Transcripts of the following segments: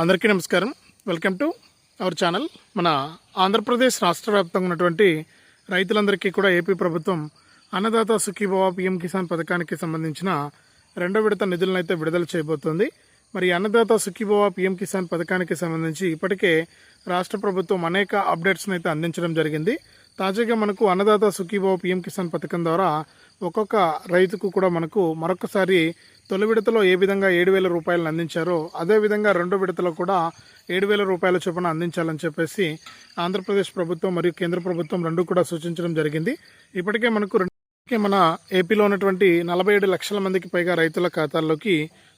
అందరికీ నమస్కారం. Welcome to our channel మన ఆంధ్రప్రదేశ్ రాష్ట్ర వ్యాప్తంగా ఉన్నటువంటి రైతులందరికీ కూడా ఏపీ ప్రభుత్వం అన్నదాత సుఖీభవ పిఎం కిసాన్ పథకానికి సంబంధించిన రెండో విడత నిధులను అయితే విడుదల చేయబోతోంది. మరి అన్నదాత సుఖీభవ పిఎం కిసాన్ పథకానికి సంబంధించి ఇప్పటికే రాష్ట్ర ప్రభుత్వం అనేక అప్డేట్స్ని అయితే అందించడం జరిగింది. తాజాగా మనకు అన్నదాత సుఖీభవ పిఎం కిసాన్ పథకం ద్వారా ఒక్కొక్క రైతుకు కూడా మనకు మరొకసారి తొలి విడతలో ఏ విధంగా ఏడు వేల రూపాయలను అందించారో అదేవిధంగా రెండో విడతలో కూడా ఏడు వేల రూపాయల చొప్పున అందించాలని చెప్పేసి ఆంధ్రప్రదేశ్ ప్రభుత్వం మరియు కేంద్ర ప్రభుత్వం రెండు కూడా సూచించడం జరిగింది. ఇప్పటికే మనకు రెండు మన ఏపీలో ఉన్నటువంటి నలభై ఏడు లక్షల మందికి పైగా రైతుల ఖాతాల్లోకి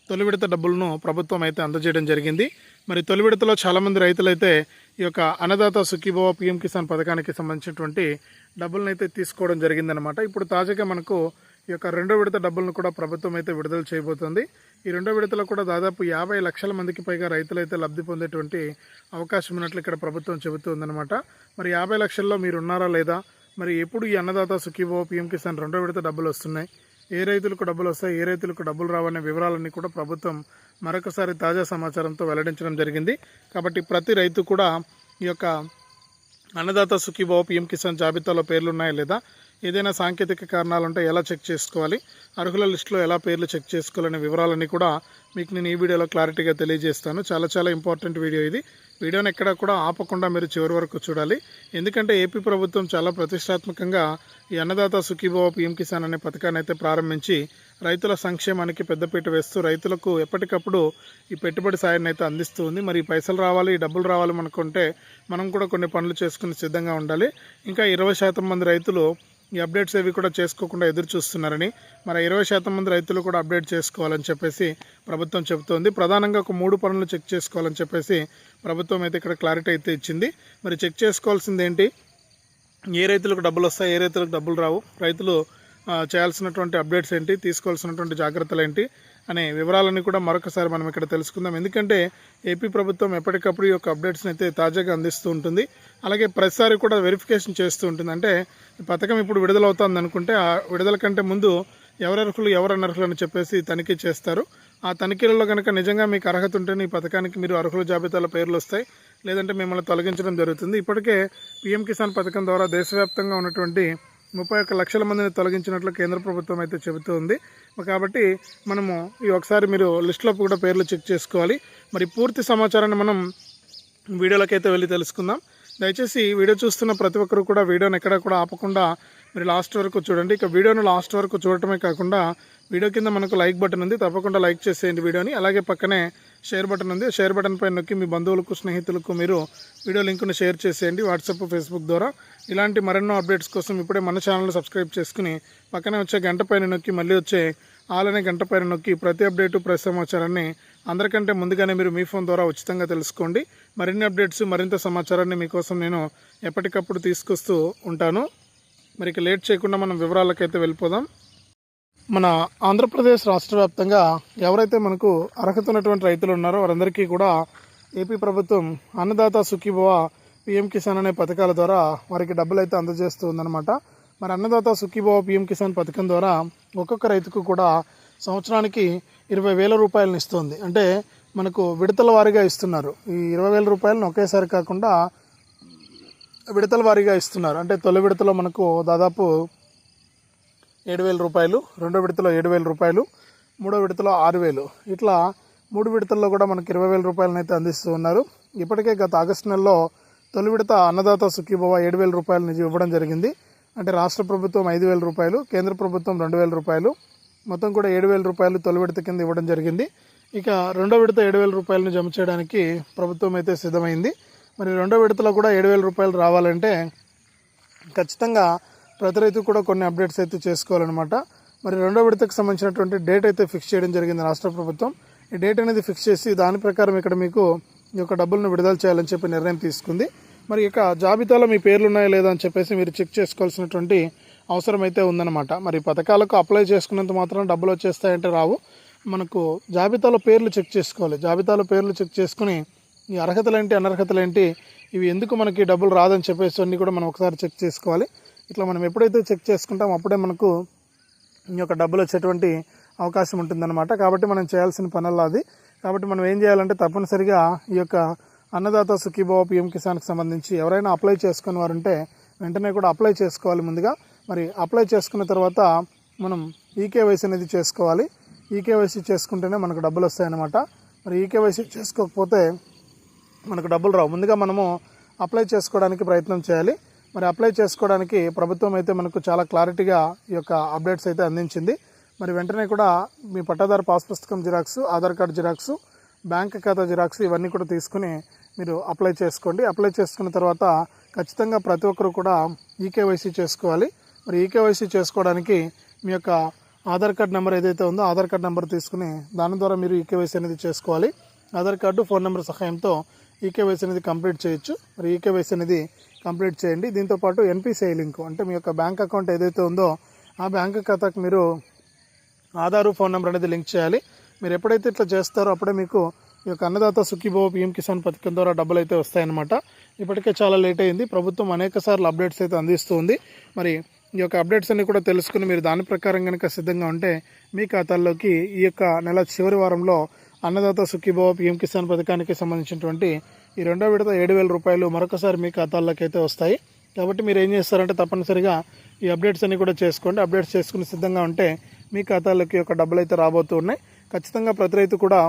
తొలి విడత డబ్బులను ప్రభుత్వం అయితే అందజేయడం జరిగింది. మరి తొలి విడతలో చాలామంది రైతులైతే ఈ యొక్క అన్నదాత సుఖీభవ పిఎం కిసాన్ పథకానికి సంబంధించినటువంటి డబ్బులను అయితే తీసుకోవడం జరిగిందనమాట ఇప్పుడు తాజాగా మనకు ఈ యొక్క రెండో విడత డబ్బులను కూడా ప్రభుత్వం అయితే విడుదల చేయబోతోంది. ఈ రెండో విడతలో కూడా దాదాపు యాభై లక్షల మందికి పైగా రైతులు అయితే లబ్ధి పొందేటువంటి అవకాశం ఉన్నట్లు ఇక్కడ ప్రభుత్వం చెబుతుందన్నమాట. మరి యాభై లక్షల్లో మీరు ఉన్నారా లేదా? మరి ఎప్పుడు ఈ అన్నదాత సుఖీభో పీఎం కిసాన్ రెండో విడత డబ్బులు వస్తున్నాయి? ఏ రైతులకు డబ్బులు వస్తాయి? ఏ రైతులకు డబ్బులు రావనే వివరాలన్నీ కూడా ప్రభుత్వం మరొకసారి తాజా సమాచారంతో వెల్లడించడం జరిగింది. కాబట్టి ప్రతి రైతు కూడా ఈ యొక్క అన్నదాత సుఖీభావ పీఎం కిసాన్ జాబితాలో పేర్లు ఉన్నాయా లేదా? ఏదైనా సాంకేతిక కారణాలు ఉంటే ఎలా చెక్ చేసుకోవాలి? అర్హుల లిస్టులో ఎలా పేర్లు చెక్ చేసుకోవాలనే వివరాలన్నీ కూడా మీకు నేను ఈ వీడియోలో క్లారిటీగా తెలియజేస్తాను. చాలా చాలా ఇంపార్టెంట్ వీడియో ఇది. వీడియోని ఎక్కడ కూడా ఆపకుండా మీరు చివరి వరకు చూడాలి. ఎందుకంటే ఏపీ ప్రభుత్వం చాలా ప్రతిష్టాత్మకంగా ఈ అన్నదాత సుఖీభావ పిఎం కిసాన్ అనే పథకాన్ని అయితే ప్రారంభించి రైతుల సంక్షేమానికి పెద్దపీట వేస్తూ రైతులకు ఎప్పటికప్పుడు ఈ పెట్టుబడి సాయాన్ని అయితే అందిస్తూ ఉంది. మరి ఈ పైసలు రావాలి ఈ డబ్బులు రావాలి అనుకుంటే మనం కూడా కొన్ని పనులు చేసుకుని సిద్ధంగా ఉండాలి. ఇంకా ఇరవై శాతం మంది రైతులు ఈ అప్డేట్స్ ఏవి కూడా చేసుకోకుండా ఎదురు చూస్తున్నారని మరి ఇరవై శాతం మంది రైతులు కూడా అప్డేట్ చేసుకోవాలని చెప్పేసి ప్రభుత్వం చెబుతోంది. ప్రధానంగా ఒక మూడు పనులు చెక్ చేసుకోవాలని చెప్పేసి ప్రభుత్వం అయితే ఇక్కడ క్లారిటీ అయితే ఇచ్చింది. మరి చెక్ చేసుకోవాల్సింది ఏంటి? ఏ రైతులకు డబ్బులు వస్తాయి ఏ రైతులకు డబ్బులు రావు రైతులు చేయాల్సినటువంటి అప్డేట్స్ ఏంటి తీసుకోవాల్సినటువంటి జాగ్రత్తలు ఏంటి అనే వివరాలన్నీ కూడా మరొకసారి మనం ఇక్కడ తెలుసుకుందాం. ఎందుకంటే ఏపీ ప్రభుత్వం ఎప్పటికప్పుడు ఈ యొక్క అప్డేట్స్ని అయితే తాజాగా అందిస్తూ ఉంటుంది. అలాగే ప్రతిసారి కూడా వెరిఫికేషన్ చేస్తూ ఉంటుంది. అంటే పథకం ఇప్పుడు విడుదలవుతుంది అనుకుంటే ఆ విడుదల కంటే ముందు ఎవరర్హులు ఎవరు అనర్హులు అని చెప్పేసి తనిఖీ చేస్తారు. ఆ తనిఖీలలో కనుక నిజంగా మీకు అర్హత ఉంటేనే ఈ పథకానికి మీరు అర్హుల జాబితాలో పేర్లు వస్తాయి. లేదంటే మిమ్మల్ని తొలగించడం జరుగుతుంది. ఇప్పటికే పీఎం కిసాన్ పథకం ద్వారా దేశవ్యాప్తంగా ఉన్నటువంటి ముప్పై ఒక్క లక్షల మందిని తొలగించినట్లు కేంద్ర ప్రభుత్వం అయితే చెబుతూ ఉంది. కాబట్టి మనము ఈ ఒకసారి మీరు లిస్టులో కూడా పేర్లు చెక్ చేసుకోవాలి. మరి పూర్తి సమాచారాన్ని మనం వీడియోలోకి అయితే వెళ్ళి తెలుసుకుందాం. దయచేసి వీడియో చూస్తున్న ప్రతి ఒక్కరు కూడా వీడియోని ఎక్కడ కూడా ఆపకుండా మీరు లాస్ట్ వరకు చూడండి. ఇక వీడియోను లాస్ట్ వరకు చూడటమే కాకుండా వీడియో కింద మనకు లైక్ బటన్ ఉంది. తప్పకుండా లైక్ చేసేయండి వీడియోని. అలాగే పక్కనే షేర్ బటన్ ఉంది. షేర్ బటన్ పైన నొక్కి మీ బంధువులకు స్నేహితులకు మీరు వీడియో లింక్ను షేర్ చేసేయండి. వాట్సాప్ ఫేస్బుక్ ద్వారా. ఇలాంటి మరెన్నో అప్డేట్స్ కోసం ఇప్పుడే మన ఛానల్ సబ్స్క్రైబ్ చేసుకుని పక్కనే వచ్చే గంట పైన నొక్కి మళ్ళీ వచ్చే ఆలనే గంట పైన నొక్కి ప్రతి అప్డేటు ప్రతి సమాచారాన్ని అందరికంటే ముందుగానే మీరు మీ ఫోన్ ద్వారా ఉచితంగా తెలుసుకోండి. మరిన్ని అప్డేట్స్ మరింత సమాచారాన్ని మీకోసం నేను ఎప్పటికప్పుడు తీసుకొస్తూ ఉంటాను. మరి లేట్ చేయకుండా మనం వివరాలకైతే వెళ్ళిపోదాం. మన ఆంధ్రప్రదేశ్ రాష్ట్ర వ్యాప్తంగా ఎవరైతే మనకు అర్హత ఉన్నటువంటి రైతులు ఉన్నారో వారందరికీ కూడా ఏపీ ప్రభుత్వం అన్నదాత సుఖీభవ పిఎం కిసాన్ అనే పథకాల ద్వారా వారికి డబ్బులు అయితే అందజేస్తుందన్నమాట. మరి అన్నదాత సుఖీభవ పిఎం కిసాన్ పథకం ద్వారా ఒక్కొక్క రైతుకు కూడా సంవత్సరానికి ఇరవై వేల రూపాయలను ఇస్తుంది. అంటే మనకు విడతల వారీగా ఇస్తున్నారు. ఈ ఇరవై వేల రూపాయలను ఒకేసారి కాకుండా విడతల వారీగా ఇస్తున్నారు. అంటే తొలి విడతలో మనకు దాదాపు ఏడు వేల రూపాయలు రెండో విడతలో ఏడు వేల రూపాయలు మూడో విడతలో ఆరు వేలు. ఇట్లా మూడు విడతల్లో కూడా మనకి ఇరవై వేల రూపాయలను అయితే అందిస్తూ ఉన్నారు. ఇప్పటికే గత ఆగస్టు నెలలో తొలి విడత అన్నదాత సుఖీభవ ఏడు వేల రూపాయలని ఇవ్వడం జరిగింది. అంటే రాష్ట్ర ప్రభుత్వం ఐదు వేల రూపాయలు కేంద్ర ప్రభుత్వం రెండు వేల రూపాయలు మొత్తం కూడా ఏడు వేల రూపాయలు తొలి విడత కింద ఇవ్వడం జరిగింది. ఇక రెండో విడత ఏడు వేల రూపాయలను జమ చేయడానికి ప్రభుత్వం అయితే సిద్ధమైంది. మరి రెండో విడతలో కూడా ఏడు వేల రూపాయలు రావాలంటే ఖచ్చితంగా ప్రతి రైతు కూడా కొన్ని అప్డేట్స్ అయితే చేసుకోవాలన్నమాట. మరి రెండో విడతకు సంబంధించినటువంటి డేట్ అయితే ఫిక్స్ చేయడం జరిగింది రాష్ట్ర ప్రభుత్వం. ఈ డేట్ అనేది ఫిక్స్ చేసి దాని ప్రకారం ఇక్కడ మీకు ఈ యొక్క డబ్బులను విడుదల చేయాలని చెప్పి నిర్ణయం తీసుకుంది. మరి ఇక జాబితాలో మీ పేర్లు ఉన్నాయా లేదా అని చెప్పేసి మీరు చెక్ చేసుకోవాల్సినటువంటి అవసరం అయితే ఉందన్నమాట. మరి పథకాలకు అప్లై చేసుకున్నంత మాత్రం డబ్బులు వచ్చేస్తాయంటే రావు. మనకు జాబితాలో పేర్లు చెక్ చేసుకోవాలి. జాబితాలో పేర్లు చెక్ చేసుకుని ఈ అర్హతలేంటి అనర్హతలేంటి ఇవి ఎందుకు మనకి డబ్బులు రాదని చెప్పేసి అన్నీ కూడా మనం ఒకసారి చెక్ చేసుకోవాలి. ఇట్లా మనం ఎప్పుడైతే చెక్ చేసుకుంటామో అప్పుడే మనకు ఈ యొక్క డబ్బులు వచ్చేటువంటి అవకాశం ఉంటుందన్నమాట. కాబట్టి మనం చేయాల్సిన పనుల్లో అది. కాబట్టి మనం ఏం చేయాలంటే తప్పనిసరిగా ఈ యొక్క అన్నదాత సుఖీభావ పిఎం కిసాన్కి సంబంధించి ఎవరైనా అప్లై చేసుకుని వారు ఉంటే వెంటనే కూడా అప్లై చేసుకోవాలి ముందుగా. మరి అప్లై చేసుకున్న తర్వాత మనం ఈకేవైసీ అనేది చేసుకోవాలి. ఈకేవైసీ చేసుకుంటేనే మనకు డబ్బులు వస్తాయన్నమాట. మరి ఈకేవైసీ చేసుకోకపోతే మనకు డబ్బులు రావు. ముందుగా మనము అప్లై చేసుకోవడానికి ప్రయత్నం చేయాలి. మరి అప్లై చేసుకోవడానికి ప్రభుత్వం అయితే మనకు చాలా క్లారిటీగా ఈ యొక్క అప్డేట్స్ అయితే అందించింది. మరి వెంటనే కూడా మీ పట్టాదారు పాస్ పుస్తకం Xerox Aadhaar card Xerox bank ఖాతా జిరాక్స్ ఇవన్నీ కూడా తీసుకుని మీరు అప్లై చేసుకోండి. అప్లై చేసుకున్న తర్వాత ఖచ్చితంగా ప్రతి ఒక్కరు కూడా ఈకేవైసీ చేసుకోవాలి. మరి ఈకేవైసీ చేసుకోవడానికి మీ యొక్క ఆధార్ కార్డ్ నెంబర్ ఏదైతే ఉందో ఆధార్ కార్డ్ నెంబర్ తీసుకుని దాని ద్వారా మీరు ఈకేవైసీ అనేది చేసుకోవాలి. ఆధార్ కార్డు ఫోన్ నెంబర్ సహాయంతో ఈకేవైసీ అనేది కంప్లీట్ చేయొచ్చు. మరి ఈకేవైసీ అనేది కంప్లీట్ చేయండి. దీంతోపాటు ఎన్పిసిఐ లింక్ అంటే మీ యొక్క బ్యాంక్ అకౌంట్ ఏదైతే ఉందో ఆ బ్యాంక్ ఖాతాకు మీరు ఆధారు ఫోన్ నెంబర్ అనేది లింక్ చేయాలి. మీరు ఎప్పుడైతే ఇట్లా చేస్తారో అప్పుడే మీకు ఈ యొక్క అన్నదాత సుఖీభవ పిఎం కిసాన్ పథకం ద్వారా డబ్బులు అయితే వస్తాయన్నమాట. ఇప్పటికే చాలా లేట్ అయింది. ప్రభుత్వం అనేక సార్లు అప్డేట్స్ అయితే అందిస్తుంది. మరి ఈ యొక్క అప్డేట్స్ అన్ని కూడా తెలుసుకుని మీరు దాని ప్రకారం కనుక సిద్ధంగా ఉంటే మీ ఖాతాల్లోకి ఈ యొక్క నెల చివరి వారంలో అన్నదాత సుఖీభావ పీఎం కిసాన్ పథకానికి సంబంధించినటువంటి ఈ రెండో విడత ఏడు వేల రూపాయలు మరొకసారి మీ ఖాతాల్లోకి అయితే వస్తాయి. కాబట్టి మీరు ఏం చేస్తారంటే తప్పనిసరిగా ఈ అప్డేట్స్ అన్ని కూడా చేసుకోండి. అప్డేట్స్ చేసుకుని సిద్ధంగా ఉంటే మీ ఖాతాలోకి ఒక డబ్బులు అయితే రాబోతూ ఉన్నాయి. ఖచ్చితంగా ప్రతి రైతు కూడా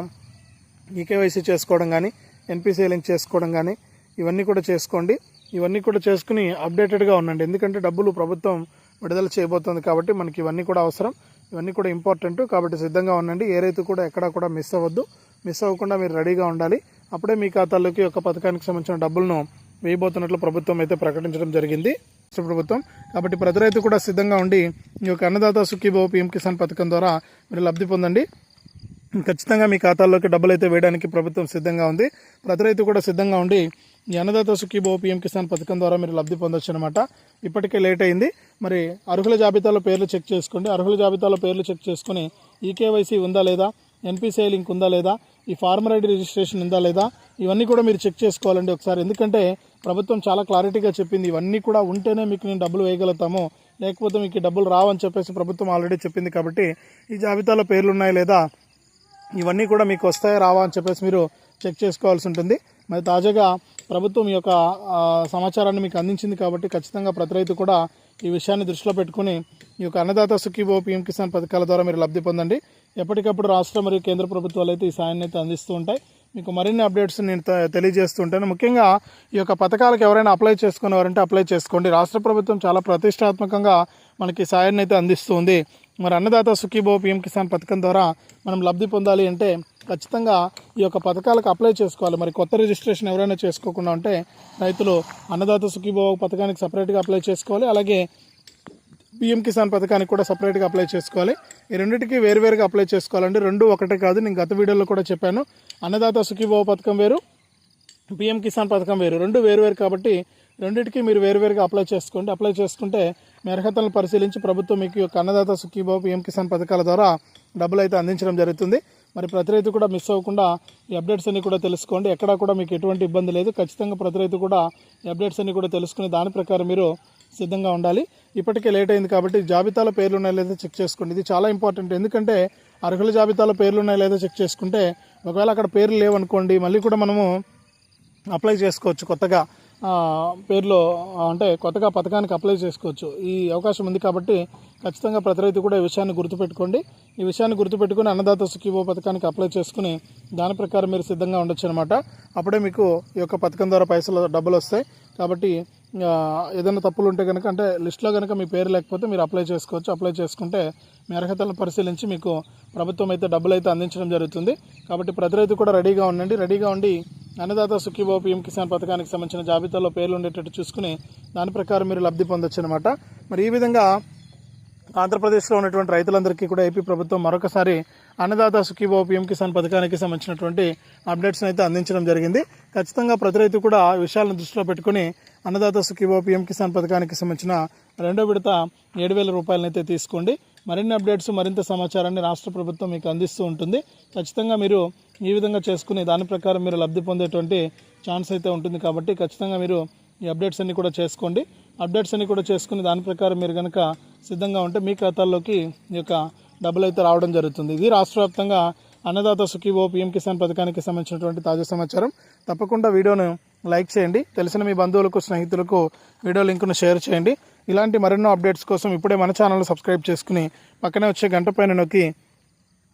ఈకేవైసీ చేసుకోవడం కానీ ఎన్పిసి లింక్ చేసుకోవడం కానీ ఇవన్నీ కూడా చేసుకోండి. ఇవన్నీ కూడా చేసుకుని అప్డేటెడ్గా ఉండండి. ఎందుకంటే డబ్బులు ప్రభుత్వం విడుదల చేయబోతోంది కాబట్టి మనకి ఇవన్నీ కూడా అవసరం. ఇవన్నీ కూడా ఇంపార్టెంట్ కాబట్టి సిద్ధంగా ఉండండి. ఏ రైతు కూడా ఎక్కడా కూడా మిస్ అవ్వద్దు. మిస్ అవ్వకుండా మీరు రెడీగా ఉండాలి. అప్పుడే మీ ఖాతాలోకి ఒక పథకానికి సంబంధించిన డబ్బులను వేయబోతున్నట్లు ప్రభుత్వం అయితే ప్రకటించడం జరిగింది. రాష్ట్ర ప్రభుత్వం. కాబట్టి ప్రతి రైతు కూడా సిద్ధంగా ఉండి ఈ యొక్క అన్నదాత సుఖీభావ పీఎం కిసాన్ పథకం ద్వారా మీరు లబ్ధి పొందండి. ఖచ్చితంగా మీ ఖాతాల్లోకి డబ్బులు అయితే వేయడానికి ప్రభుత్వం సిద్ధంగా ఉంది. ప్రతి రైతు కూడా సిద్ధంగా ఉండి అన్నదాత సుఖీభో పిఎం కిసాన్ పథకం ద్వారా మీరు లబ్ధి పొందొచ్చు అనమాట ఇప్పటికే లేట్ అయింది. మరి అర్హుల జాబితాలో పేర్లు చెక్ చేసుకోండి. అర్హుల జాబితాలో పేర్లు చెక్ చేసుకుని ఈకేవైసీ ఉందా లేదా? ఎన్పిసిఐ లింక్ ఉందా లేదా? ఈ ఫార్మర్ ఐడి రిజిస్ట్రేషన్ ఉందా లేదా? ఇవన్నీ కూడా మీరు చెక్ చేసుకోవాలండి ఒకసారి. ఎందుకంటే ప్రభుత్వం చాలా క్లారిటీగా చెప్పింది. ఇవన్నీ కూడా ఉంటేనే మీకు నేను డబ్బులు వేయగలుగుతాము. లేకపోతే మీకు డబ్బులు రావని చెప్పేసి ప్రభుత్వం ఆల్రెడీ చెప్పింది కాబట్టి ఈ జాబితాలో పేర్లు ఉన్నాయి లేదా? ఇవన్నీ కూడా మీకు వస్తాయా రావా అని చెప్పేసి మీరు చెక్ చేసుకోవాల్సి ఉంటుంది. మరి తాజాగా ప్రభుత్వం ఈ యొక్క సమాచారాన్ని మీకు అందించింది కాబట్టి ఖచ్చితంగా ప్రతి రైతు కూడా ఈ విషయాన్ని దృష్టిలో పెట్టుకుని ఈ యొక్క అన్నదాత సుఖీభో పీఎం కిసాన్ పథకాల ద్వారా మీరు లబ్ధి పొందండి. ఎప్పటికప్పుడు రాష్ట్ర మరియు కేంద్ర ప్రభుత్వాలు అయితే ఈ సాయాన్ని అయితే అందిస్తూ ఉంటాయి. మీకు మరిన్ని అప్డేట్స్ నేను తె- ముఖ్యంగా ఈ యొక్క పథకాలకు ఎవరైనా అప్లై చేసుకునేవారంటే అప్లై చేసుకోండి. రాష్ట్ర ప్రభుత్వం చాలా ప్రతిష్టాత్మకంగా మనకి సాయాన్ని అయితే అందిస్తుంది. మరి అన్నదాత సుఖీభో పిఎం కిసాన్ పథకం ద్వారా మనం లబ్ధి పొందాలి అంటే ఖచ్చితంగా ఈ యొక్క పథకాలకు అప్లై చేసుకోవాలి. మరి కొత్త రిజిస్ట్రేషన్ ఎవరైనా చేసుకోకుండా ఉంటే రైతులు అన్నదాత సుఖీభో పథకానికి సపరేట్గా అప్లై చేసుకోవాలి. అలాగే పిఎం కిసాన్ పథకానికి కూడా సపరేట్గా అప్లై చేసుకోవాలి. ఈ రెండింటికి వేరువేరుగా అప్లై చేసుకోవాలండి. రెండు ఒకటే కాదు నేను గత వీడియోలో కూడా చెప్పాను. అన్నదాత సుఖీభావ పథకం వేరు పిఎం కిసాన్ పథకం వేరు. రెండు వేరు వేరు కాబట్టి రెండింటికి మీరు వేరువేరుగా అప్లై చేసుకోండి. అప్లై చేసుకుంటే మీ అర్హతలను పరిశీలించి ప్రభుత్వం మీకు ఈ యొక్క అన్నదాత సుఖీభావ పిఎం కిసాన్ పథకాల ద్వారా డబ్బులు అయితే అందించడం జరుగుతుంది. మరి ప్రతి రైతు కూడా మిస్ అవ్వకుండా ఈ అప్డేట్స్ అన్ని కూడా తెలుసుకోండి. ఎక్కడా కూడా మీకు ఎటువంటి ఇబ్బంది లేదు. ఖచ్చితంగా ప్రతి రైతు కూడా ఈ అప్డేట్స్ అన్ని కూడా తెలుసుకుని దాని ప్రకారం మీరు సిద్ధంగా ఉండాలి. ఇప్పటికే లేట్ అయింది కాబట్టి జాబితాలో పేర్లు ఉన్నాయో లేదో చెక్ చేసుకోండి. ఇది చాలా ఇంపార్టెంట్. ఎందుకంటే అర్హుల జాబితాలో పేర్లు ఉన్నాయో లేదో చెక్ చేసుకుంటే ఒకవేళ అక్కడ పేర్లు లేవనుకోండి మళ్ళీ కూడా మనము అప్లై చేసుకోవచ్చు కొత్తగా. పేర్లో అంటే కొత్తగా పథకానికి అప్లై చేసుకోవచ్చు. ఈ అవకాశం ఉంది కాబట్టి ఖచ్చితంగా ప్రతి రైతు కూడా ఈ విషయాన్ని గుర్తుపెట్టుకోండి. ఈ విషయాన్ని గుర్తుపెట్టుకుని అన్నదాత సుఖీభో పథకానికి అప్లై చేసుకుని దాని ప్రకారం మీరు సిద్ధంగా ఉండొచ్చు అనమాట అప్పుడే మీకు ఈ యొక్క పథకం ద్వారా పైసలు డబ్బులు వస్తాయి. కాబట్టి ఏదైనా తప్పులు ఉంటే కనుక అంటే లిస్ట్లో కనుక మీ పేరు లేకపోతే మీరు అప్లై చేసుకోవచ్చు. అప్లై చేసుకుంటే మీ అర్హతలను పరిశీలించి మీకు ప్రభుత్వం అయితే డబ్బులు అయితే అందించడం జరుగుతుంది. కాబట్టి ప్రతి రైతు కూడా రెడీగా ఉండండి. రెడీగా ఉండి అన్నదాత సుఖీబో పీఎం కిసాన్ పథకానికి సంబంధించిన జాబితాలో పేర్లు ఉండేటట్టు చూసుకుని దాని ప్రకారం మీరు లబ్ధి పొందొచ్చు అనమాట మరి ఈ విధంగా ఆంధ్రప్రదేశ్లో ఉన్నటువంటి రైతులందరికీ కూడా ఏపీ ప్రభుత్వం మరొకసారి అన్నదాత సుఖీభావ పిఎం కిసాన్ పథకానికి సంబంధించినటువంటి అప్డేట్స్ని అయితే అందించడం జరిగింది. ఖచ్చితంగా ప్రతి రైతు కూడా విషయాలను దృష్టిలో పెట్టుకుని అన్నదాత సుఖీభావ పిఎం కిసాన్ పథకానికి సంబంధించిన రెండో విడత ఏడు వేల రూపాయలనైతే తీసుకోండి. మరిన్ని అప్డేట్స్ మరింత సమాచారాన్ని రాష్ట్ర ప్రభుత్వం మీకు అందిస్తూ ఉంటుంది. ఖచ్చితంగా మీరు ఈ విధంగా చేసుకుని దాని ప్రకారం మీరు లబ్ధి పొందేటువంటి ఛాన్స్ అయితే ఉంటుంది కాబట్టి ఖచ్చితంగా మీరు ఈ అప్డేట్స్ అన్ని కూడా చేసుకోండి. అప్డేట్స్ అన్ని కూడా చేసుకుని దాని ప్రకారం మీరు కనుక సిద్ధంగా ఉంటే మీ ఖాతాల్లోకి ఈ యొక్క డబ్బులు అయితే రావడం జరుగుతుంది. ఇది రాష్ట్ర వ్యాప్తంగా అన్నదాత సుఖీవో పిఎం కిసాన్ పథకానికి సంబంధించినటువంటి తాజా సమాచారం. తప్పకుండా వీడియోను లైక్ చేయండి. తెలిసిన మీ బంధువులకు స్నేహితులకు వీడియో లింక్ను షేర్ చేయండి. ఇలాంటి మరెన్నో అప్డేట్స్ కోసం ఇప్పుడే మన ఛానల్ సబ్స్క్రైబ్ చేసుకుని పక్కనే వచ్చే గంట పైన నొక్కి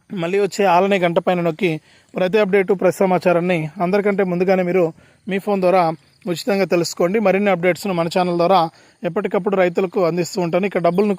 మళ్ళీ వచ్చే ఆలనే గంట పైన నొక్కి ప్రతి అప్డేటు ప్రతి సమాచారాన్ని అందరికంటే ముందుగానే మీరు మీ ఫోన్ ద్వారా ఉచితంగా తెలుసుకోండి. మరిన్ని అప్డేట్స్ను మన ఛానల్ ద్వారా ఎప్పటికప్పుడు రైతులకు అందిస్తూ ఉంటాను. ఇక డబ్బులను